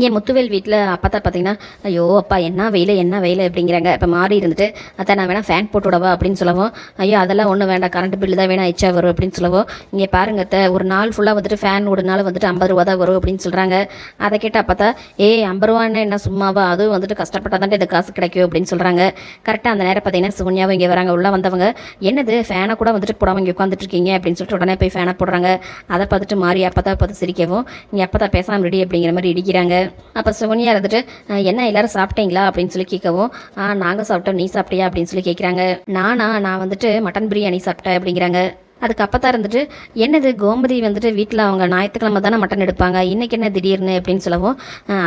இங்கே முத்துவேல் வீட்டில் அப்பத்தா பார்த்தீங்கன்னா ஐயோ அப்பா என்ன வெயில் என்ன வெயில்? அப்படிங்கிறாங்க. இப்போ மாறி இருந்துட்டு அத்தை நான் வேணா ஃபேன் போட்டு விடவா? அப்படின்னு சொல்லவும் ஐயோ அதெல்லாம் ஒன்றும் வேண்டாம். கரண்ட் பில்லு தான் வேணால் எச்சா வரும்? அப்படின்னு சொல்லவும் இங்கே பாருங்க அத்தை ஒரு நாள் ஃபுல்லாக வந்துட்டு ஃபேன் ஒரு நாள் வந்துட்டு ஐம்பது ரூபா தான் வரும். அப்படின்னு சொல்கிறாங்க அதை கேட்டு பார்த்தா ஏய் ஐம்பது ரூபான்னு என்ன சும்மாவா? அதுவும் வந்துட்டு கஷ்டப்பட்டால் தான் இந்த காசு கிடைக்கும். அப்படின்னு சொல்கிறாங்க கரெக்டாக அந்த நேரம் பார்த்தீங்கன்னா சுகன்யாவும் இங்கே வராங்க. உள்ளே வந்தவங்க என்னது ஃபேனை கூட வந்துட்டு போடாமல் இங்கே உட்காந்துட்டு இருக்கீங்க? அப்படின்னு சொல்லிட்டு உடனே போய் ஃபேனை போடுறாங்க. அதை பார்த்துட்டு மாறி அப்பத்தா பார்த்து சிரிக்கவும் இங்கே அப்பத்தா பேசாமல் ரெடி அப்படிங்கிற மாதிரி இடிக்கிறாங்க. அப்போ சோனியா இருந்துட்டு என்ன எல்லாரும் சாப்பிட்டீங்களா? அப்படின்னு சொல்லி கேட்கவும் ஆ நாங்கள் சாப்பிட்டோம். நீ சாப்பிட்டியா? அப்படின்னு சொல்லி கேட்குறாங்க. நானா நான் வந்துட்டு மட்டன் பிரியாணி சாப்பிட்டேன். அப்படிங்கிறாங்க. அதுக்கு அப்பத்தான் இருந்துட்டு என்னது கோமதி வந்துட்டு வீட்டில் அவங்க ஞாயிற்றுக்கிழமை தானே மட்டன் எடுப்பாங்க? இன்னைக்கு என்ன திடீர்னு? அப்படின்னு சொல்லவும்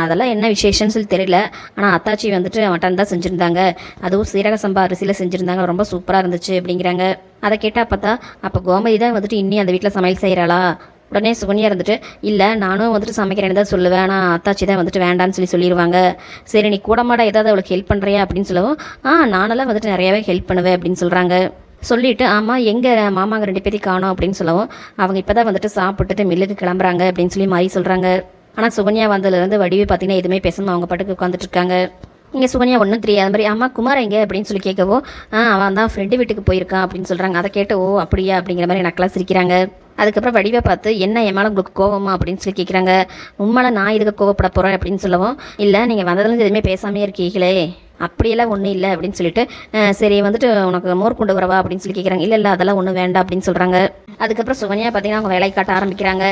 அதெல்லாம் என்ன விசேஷம்னு சொல்லி தெரியல. ஆனால் அத்தாச்சி வந்துட்டு மட்டன் தான் செஞ்சுருந்தாங்க. அதுவும் சீரக சம்பா அரிசியில் செஞ்சுருந்தாங்க. ரொம்ப சூப்பராக இருந்துச்சு. அப்படிங்கிறாங்க. அதை கேட்டால் பார்த்தா அப்போ கோமதி தான் வந்துட்டு இன்னி அந்த வீட்டில் சமையல் செய்கிறாளா உடனே சுகன்யா இருந்துட்டு இல்லை நானும் வந்துட்டு சமைக்கிறேன்னு தான் சொல்லுவேன் ஆனால் அத்தாச்சி தான் வந்துட்டு வேண்டான்னு சொல்லி சொல்லிடுவாங்க சரி நீ கூடமாட ஏதாவது அவளுக்கு ஹெல்ப் பண்ணுறியா அப்படின்னு சொல்லவும் ஆ நானெல்லாம் வந்துட்டு நிறையாவே ஹெல்ப் பண்ணுவேன் அப்படின்னு சொல்கிறாங்க சொல்லிட்டு ஆமாம் எங்கள் மாமாங்க ரெண்டு பேரையும் காணோம் அப்படின்னு சொல்லவும் அவங்க இப்போ தான் வந்துட்டு சாப்பிட்டுட்டு மில்லுக்கு கிளம்புறாங்க அப்படின்னு சொல்லி மாதிரி சொல்கிறாங்க ஆனால் சுகன்யா வந்ததுலேருந்து வடிவே பார்த்தீங்கன்னா எதுவுமே பேசாமல் அவங்க பாட்டுக்கு உட்காந்துட்டு இருக்காங்க. இங்கே சுகன்யா ஒன்றும் தெரியாத. மாதிரி அம்மா குமார் எங்கே? அப்படின்னு சொல்லி கேட்கவோ ஆ அவன் தான் ஃப்ரெண்டு வீட்டுக்கு போயிருக்கான் அப்படின்னு சொல்கிறாங்க அதை கேட்டு ஓ அப்படியா? அப்படிங்கிற மாதிரி நக்கலாக சிரிக்கிறாங்க. அதுக்கப்புறம் வடிவை பார்த்து என்ன என் மேலே உங்களுக்கு கோவமா? அப்படின்னு சொல்லி கேட்குறாங்க உண்மையில நான் இதுக்கு கோவப்பட போகிறேன் அப்படின்னு சொல்லவும் இல்லை நீங்கள் வந்ததுலேருந்து எதுவுமே பேசாமே இருக்கீங்களே. அப்படியெல்லாம் ஒன்றும் இல்லை அப்படின்னு சொல்லிட்டு சரி வந்துட்டு உனக்கு மோர் கொண்டு வரவா? அப்படின்னு சொல்லி கேட்குறாங்க இல்லை இல்லை அதெல்லாம் ஒன்றும் வேண்டாம் அப்படின்னு சொல்கிறாங்க அதுக்கப்புறம் சுகன்யா பார்த்தீங்கன்னா அவங்க வேலையை காட்ட ஆரம்பிக்கிறாங்க.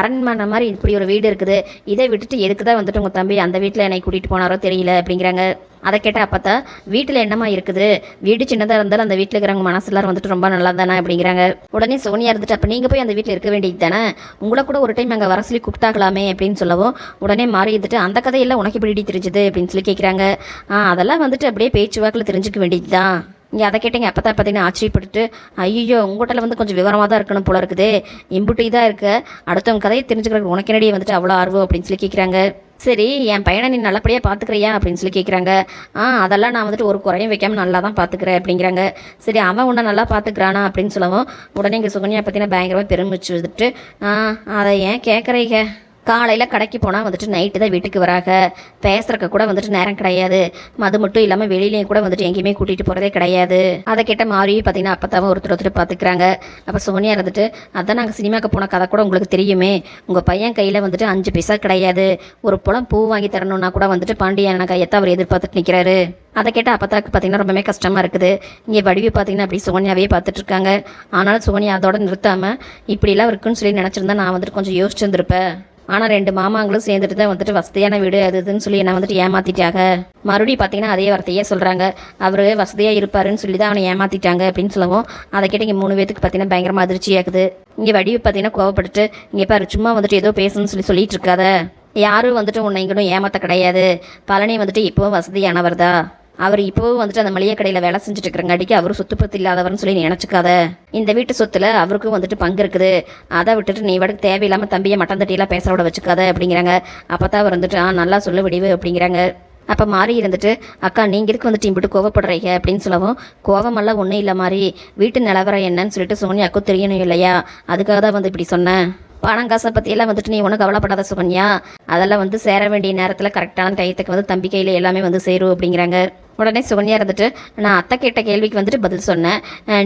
அரண்மனை மாதிரி இப்படி ஒரு வீடு இருக்குது. இதை விட்டுட்டு எதுக்கு தான் வந்துட்டு உங்கள் தம்பி அந்த வீட்டில் என்னை கூட்டிகிட்டு போனாரோ தெரியல அப்படிங்கிறாங்க. அதை கேட்டால் அப்பத்தா வீட்டில் என்னம்மா இருக்குது? வீடு சின்னதாக இருந்தாலும் அந்த வீட்டில் இருக்கிறவங்க மனசு எல்லாரும் வந்துட்டு ரொம்ப நல்லா தானே அப்படிங்கிறாங்க. உடனே சோனியா இருந்துட்டு அப்போ நீங்கள் போய் அந்த வீட்டில் இருக்க வேண்டியது தானே? உங்களை கூட ஒரு டைம் அங்கே வர சொல்லி கூப்பிட்டாக்கலாமே அப்படின்னு சொல்லவும் உடனே மாறி இருந்துட்டு அந்த கதையெல்லாம் உனக்கு எப்படி தெரிஞ்சுது? அப்படின்னு சொல்லி கேட்குறாங்க ஆ அதெல்லாம் வந்துட்டு அப்படியே பேச்சுவாக்கில் தெரிஞ்சுக்க வேண்டியது தான் இங்கே அதை கேட்டீங்க அப்போ தான் பார்த்தீங்கன்னா ஆச்சரியப்பட்டுட்டு ஐயோ உங்கள்கிட்ட வந்து கொஞ்சம் விவரமாக தான் இருக்கணும் போல இருக்குது. இம்புட்டி தான் இருக்கு. அடுத்தவங்க கதையை தெரிஞ்சுக்கிறதுக்கு உனக்கு வந்துட்டு அவ்வளோ ஆர்வம் அப்படின்னு சொல்லி கேட்குறாங்க சரி என் பையனை நீ நல்லபடியாக பார்த்துக்கிறியா அப்படின்னு சொல்லி கேட்குறாங்க ஆ அதெல்லாம் நான் வந்துட்டு ஒரு குறையும் வைக்காமல் நல்லா தான் பார்த்துக்கிறேன் அப்படிங்கிறாங்க. சரி அவன் உன்னை நல்லா பார்த்துக்கிறானா அப்படின்னு சொல்லவும் உடனே இங்கே சுகன்யா பார்த்தீங்கன்னா பயங்கரமாக பெருமிச்சு வந்துட்டு ஆ அதை ஏன் கேட்குறீங்க காலையில் கடைக்கு போனால் வந்துட்டு நைட்டு தான் வீட்டுக்கு வராங்க பேசுறக்க கூட வந்துட்டு நேரம் கிடையாது. அது மட்டும் இல்லாமல் வெளியிலையும் கூட வந்துட்டு எங்கேயுமே கூட்டிகிட்டு போகிறதே கிடையாது. அதை கேட்ட மாறி பார்த்தீங்கன்னா அப்பத்தாவும் ஒருத்தர் ஒருத்தர் பார்த்துக்கிறாங்க அப்போ சோனியா இருந்துட்டு அதான் நாங்கள் சினிமாக்கு போன கதை கூட உங்களுக்கு தெரியுமே. உங்கள் பையன் கையில் வந்துட்டு அஞ்சு பைசா கிடையாது. ஒரு புலம் பூ வாங்கி தரணும்னா கூட வந்துட்டு பாண்டியன் கையத்தை அவர் எதிர்பார்த்துட்டு நிற்கிறாரு அதை கேட்டால் அப்பத்தாக்கு பார்த்தீங்கன்னா ரொம்பவே கஷ்டமாக இருக்குது. இங்கே வடிவு பார்த்தீங்கன்னா அப்படி சோனியாவே பார்த்துட்டு இருக்காங்க. ஆனாலும் சோனியா அதோட நிறுத்தாமல் இப்படிலாம் இருக்குன்னு சொல்லி நினச்சிருந்தா நான் வந்துட்டு கொஞ்சம் யோசிச்சிருந்திருப்பேன். ஆனால் ரெண்டு மாமாங்களும் சேர்ந்துட்டு தான் வந்துட்டு வசதியான வீடு அது இதுன்னு சொல்லி என்ன வந்துட்டு ஏமாத்திட்டாங்க. மறுபடியும் பார்த்தீங்கன்னா அதே வார்த்தையே சொல்கிறாங்க அவர் வசதியாக இருப்பாருன்னு சொல்லி தான் அவனை ஏமாத்திட்டாங்க அப்படின்னு சொல்லவும் அதை கேட்டு இங்கே மூணு பேத்துக்கு பார்த்தீங்கன்னா பயங்கரமாக அதிர்ச்சியாக்குது இங்கே வடிவு பார்த்தீங்கன்னா கோவப்பட்டுட்டு இங்கே பாரு சும்மா வந்துட்டு ஏதோ பேசணும்னு சொல்லி சொல்லிட்டு இருக்காத. யாரும் வந்துட்டு உன்னை இங்கனும் ஏமாத்த கிடையாது. பழனி வந்துட்டு இப்போவும் வசதியானவர் தான் அவர் இப்போவும் வந்துட்டு அந்த மளிகை கடையில் வேலை செஞ்சுட்டு இருக்கிறங்காட்டிக்கு அவர் சொத்து பத்து இல்லாதவர்னு சொல்லி நினச்சிக்காத. இந்த வீட்டு சொத்துல அவருக்கும் வந்துட்டு பங்கு இருக்குது. அதை விட்டுட்டு நீ வடக்கு தேவையில்லாமல் தம்பியை மட்டன் தட்டியெல்லாம் பேச விட வச்சுக்காத அப்படிங்கிறாங்க. அப்போ தான் அவர் வந்துட்டு ஆ நல்லா சொல்ல விடிவு அப்படிங்கிறாங்க. அப்போ மாறி இருந்துட்டு அக்கா நீங்கள் இதுக்கு வந்துட்டு இப்படி கோவப்படுறீங்க? அப்படின்னு சொல்லவும் கோவமெல்லாம் ஒன்றும் இல்லை மாதிரி வீட்டு நிலவரம் என்னன்னு சொல்லிட்டு சோனியாக்கும் தெரியணும் இல்லையா? அதுக்காக தான் வந்து இப்படி சொன்னேன் பணம் காசை பற்றியெல்லாம் வந்துட்டு நீ ஒன்றும் கவலைப்படாத சுகன்யா அதெல்லாம் வந்து சேர வேண்டிய நேரத்தில் கரெக்டான டயத்துக்கு வந்து தம்பி கையில் எல்லாமே வந்து சேரும் அப்படிங்கிறாங்க. உடனே சுகன்யா இருந்துட்டு நான் அத்தை கேட்ட கேள்விக்கு வந்துட்டு பதில் சொன்னேன்.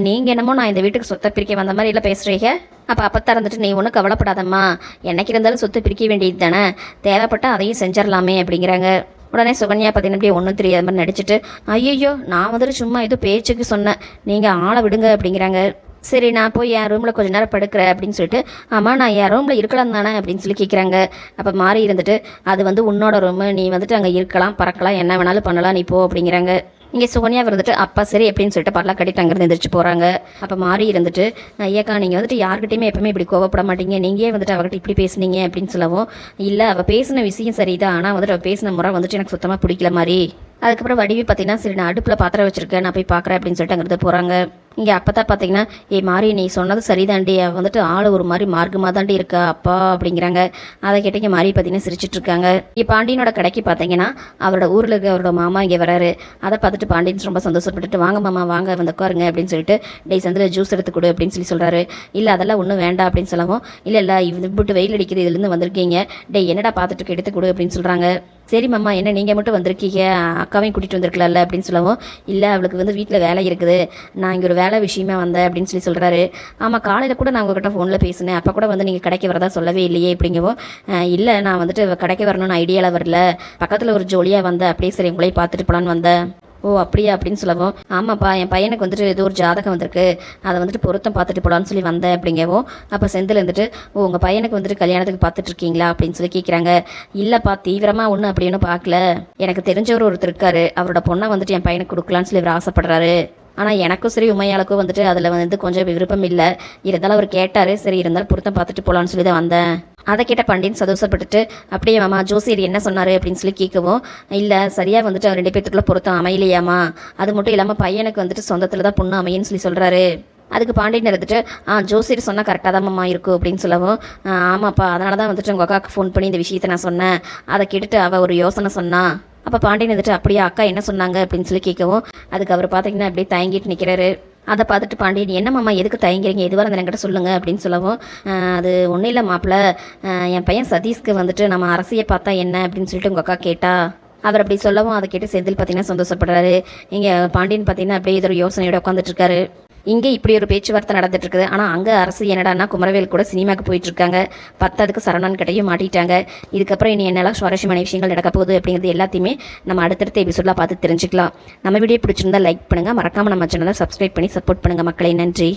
நீங்கள் என்னமோ நான் இந்த வீட்டுக்கு சொத்தை பிரிக்க வந்த மாதிரி எல்லாம் பேசுறீங்க. அப்போ அப்பத்தான் இருந்துட்டு நீ ஒன்றும் கவலைப்படாதம்மா. என்னைக்கு இருந்தாலும் சொத்து பிரிக்க வேண்டியது தானே. தேவைப்பட்டா அதையும் செஞ்சிடலாமே அப்படிங்கிறாங்க. உடனே சுகன்யா பார்த்தீங்கன்னா அப்படியே ஒன்றும் தெரியாத மாதிரி நடிச்சிட்டு ஐயோ நான் வந்துட்டு சும்மா ஏதோ பேச்சுக்கு சொன்னேன். நீங்கள் ஆளை விடுங்க அப்படிங்கிறாங்க. சரி நான் போய் என் ரூமில் கொஞ்சம் நேரம் படுக்கிறேன் அப்படின்னு சொல்லிட்டு ஆமாம் நான் என் ரூமில் இருக்கலாம் தானே அப்படின்னு சொல்லி கேட்குறாங்க அப்போ மாறி இருந்துட்டு அது வந்து உன்னோட ரூமு நீ வந்துட்டு அங்கே இருக்கலாம் பறக்கலாம் என்ன வேணாலும் பண்ணலாம் நீ போ அப்படிங்கிறாங்க. இங்கே சோனியா இருந்துட்டு அப்பா சரி அப்படின்னு சொல்லிட்டு பரலாம் கட்டிட்டு அங்கேருந்து எந்திரிச்சு போகிறாங்க அப்போ மாறி இருந்துட்டு ஐயாக்கா நீங்கள் வந்துட்டு யார்கிட்டையுமே எப்பவுமே இப்படி கோவப்பட மாட்டீங்க. நீங்களே வந்துட்டு அவர்கிட்ட இப்படி பேசுனீங்க அப்படின்னு சொல்லவும் இல்லை அவள் பேசின விஷயம் சரிதான். ஆனால் வந்துட்டு அவள் பேசின முறை வந்துட்டு எனக்கு சுத்தமாக பிடிக்கல மாதிரி அதுக்கப்புறம் வடிவி பார்த்தீங்கன்னா சரி நான் அடுப்பில் பாத்திரம் வச்சிருக்கேன். நான் போய் பார்க்குறேன் அப்படின்னு சொல்லிட்டு அங்கிருந்து போகிறாங்க இங்கே அப்போ தான் பார்த்தீங்கன்னா ஏ மாறி நீ சொன்னது சரிதாண்டி. வந்துட்டு ஆள் ஒரு மாதிரி மார்க்கமாக தாண்டி இருக்கா? அப்பா அப்படிங்கிறாங்க. அதை கேட்டீங்க மாறி பார்த்தீங்கன்னா சிரிச்சிட்டு இருக்காங்க. இங்கே பாண்டியனோட கடைக்கு பார்த்தீங்கன்னா அவரோட ஊரில் இருக்க அவரோட மாமா இங்கே வராரு. அதை பார்த்துட்டு பாண்டியன் ரொம்ப சந்தோஷப்பட்டுட்டு வாங்க மாமா வாங்க வந்து உட்காருங்க அப்படின்னு சொல்லிட்டு டேய் சந்தில் ஜூஸ் எடுத்து கொடு அப்படின்னு சொல்லி சொல்கிறாரு இல்லை அதெல்லாம் ஒன்றும் வேண்டாம் அப்படின்னு சொல்லவும் இல்லை இல்லை இது விட்டு வெயில் அடிக்குது இதுலேருந்து வந்திருக்கீங்க. டேய் என்னடா பார்த்துட்டு எடுத்து கொடு அப்படின்னு சொல்கிறாங்க சரி மாமா என்ன நீங்கள் மட்டும் வந்திருக்கீங்க? அக்காவையும் கூட்டிகிட்டு வந்திருக்கலாம்ல அப்படின்னு சொல்லவும். இல்லை அவளுக்கு வந்து வீட்டில் வேலை இருக்குது. நான் இங்கே ஒரு வேலை விஷயமா வந்தேன் அப்படின்னு சொல்லி சொல்கிறாரு ஆமாம் காலையில் கூட நான் உங்ககிட்ட ஃபோனில் பேசினேன். அப்போ கூட வந்து நீங்கள் கடைக்கு வரதா சொல்லவே இல்லையே அப்படிங்கவும் இல்லை நான் வந்துட்டு கடைக்கு வரணும்னு ஐடியாவில் வரல. பக்கத்தில் ஒரு ஜோலியாக வந்தேன். அப்படியே சரி உங்களையும் பார்த்துட்டு போலான்னு வந்தேன். ஓ அப்படியா அப்படின்னு சொல்லவும் ஆமாப்பா என் பையனுக்கு வந்துட்டு ஏதோ ஒரு ஜாதகம் வந்திருக்கு. அதை வந்துட்டு பொருத்தம் பார்த்துட்டு போலான்னு சொல்லி வந்தேன் அப்படிங்கவும் அப்போ செந்தில் வந்துட்டு ஓ உங்கள் பையனுக்கு வந்துட்டு கல்யாணத்துக்கு பார்த்துட்டு இருக்கீங்களா அப்படின்னு சொல்லி கேட்குறாங்க இல்லைப்பா தீவிரமாக ஒன்று அப்படின்னு பார்க்கல. எனக்கு தெரிஞ்சவர் ஒருத்தர் இருக்காரு. அவரோட பொண்ணை வந்துட்டு என் பையனுக்கு கொடுக்கலான்னு சொல்லி இவர் ஆசைப்படுறாரு. ஆனால் எனக்கும் சரி உமையாளுக்கும் வந்துட்டு அதில் வந்து கொஞ்சம் விருப்பம் இல்லை. இருந்தாலும் அவர் கேட்டார். சரி இருந்தாலும் பொருத்தம் பார்த்துட்டு போகலான்னு சொல்லி தான் வந்தேன். அதை கேட்ட பண்டின் சந்தோஷப்பட்டுட்டு அப்படியே மாமா ஜோசியர் என்ன சொன்னார்? அப்படின்னு சொல்லி கேட்கவும் இல்லை சரியாக வந்துட்டு அவர் ரெண்டு பேத்துக்குள்ள பொருத்தம் அமையலையாமா? அது மட்டும் இல்லாமல் பையனுக்கு வந்துட்டு சொந்தத்தில் தான் பொண்ணு அமையன்னு சொல்லி சொல்கிறாரு அதுக்கு பாண்டியன் இருந்துட்டு ஆ ஜோசியர் சொன்னால் கரெக்டாக தான் மாமா இருக்கும் அப்படின்னு சொல்லவும் ஆமாப்பா அதனால தான் வந்துட்டு உங்கள் அக்காவுக்கு ஃபோன் பண்ணி இந்த விஷயத்தை நான் சொன்னேன். அதை கேட்டுட்டு அவள் ஒரு யோசனை சொன்னா. அப்போ பாண்டியன் வந்துட்டு அப்படியே அக்கா என்ன சொன்னாங்க? அப்படின்னு சொல்லி கேட்கவும் அதுக்கு அவர் பார்த்தீங்கன்னா அப்படியே தயங்கிட்டு நிற்கிறாரு அதை பார்த்துட்டு பாண்டியன் என்ன மாமா எதுக்கு தயங்குறீங்க? எதுவாக இருந்தால் என்கிட்ட சொல்லுங்கள் அப்படின்னு சொல்லவும் அது ஒன்றும் இல்லை மாப்பிள்ள என் பையன் சதீஷ்க்கு வந்துட்டு நம்ம அரசியை பார்த்தா என்ன? அப்படின்னு சொல்லிட்டு உங்கள் அக்கா கேட்டா அவர் அப்படி சொல்லவும் அதை கேட்டு செந்தில் பார்த்தீங்கன்னா சந்தோஷப்படுறாரு. இங்கே பாண்டியன் பார்த்தீங்கன்னா அப்படியே இதோட யோசனையோட உட்காந்துட்டு இருக்காரு. இங்கே இப்படி ஒரு பேச்சுவார்த்தை நடந்துட்டு இருக்குது ஆனால் அங்கே அரசு என்னடான்னா குமரவேல் கூட சினிமாக்கு போயிட்டு இருக்காங்க சரவணன் கிட்டையும் மாட்டிட்டாங்க. இதுக்கப்புறம் இனி என்னெல்லாம் சுவாரஸ்யமான விஷயங்கள் நடக்க போகுது அப்படிங்கிறது எல்லாத்தையுமே நம்ம அடுத்தடுத்த எபிசோடில் பார்த்து தெரிஞ்சுக்கலாம். நம்ம வீடியோ பிடிச்சிருந்தா லைக் பண்ணுங்கள் மறக்காமல் நம்ம சேனலை சப்ஸ்கிரைப் பண்ணி சப்போர்ட் பண்ணுங்கள் மக்களை. நன்றி.